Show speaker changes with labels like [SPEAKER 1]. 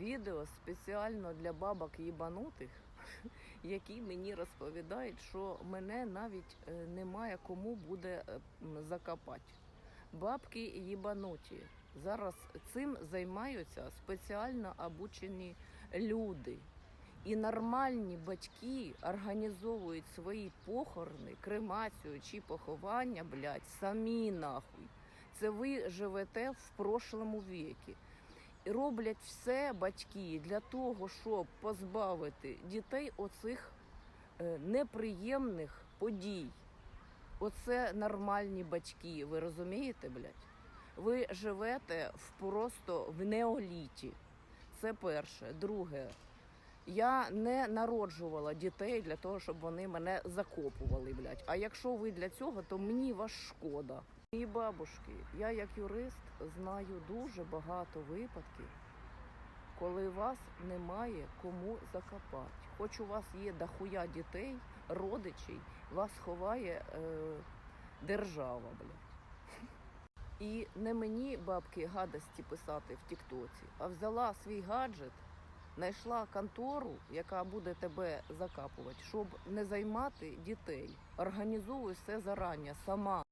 [SPEAKER 1] відео спеціально для бабок їбанутих, які мені розповідають, що мене навіть е, немає кому буде е, закопати. Бабки їбануті. Зараз цим займаються спеціально обучені люди. І нормальні батьки організовують свої похорони, кремацію чи поховання, блядь, самі нахуй. Це ви живете в прошлому віці. Роблять все батьки для того, щоб позбавити дітей оцих е, неприємних подій. Оце нормальні батьки, ви розумієте, блядь? Ви живете в просто в неоліті. Це перше. Друге, я не народжувала дітей для того, щоб вони мене закопували, блядь. А якщо ви для цього, то мені вас шкода. І бабушки, я як юрист знаю дуже багато випадків, коли вас немає кому закопати. Хоч у вас є дохуя дітей, родичей, вас ховає е, держава, блядь. І не мені бабки гадості писати в Тіктоці, а взяла свій гаджет, знайшла контору, яка буде тебе закапувати, щоб не займати дітей. Організовуй все зарані сама.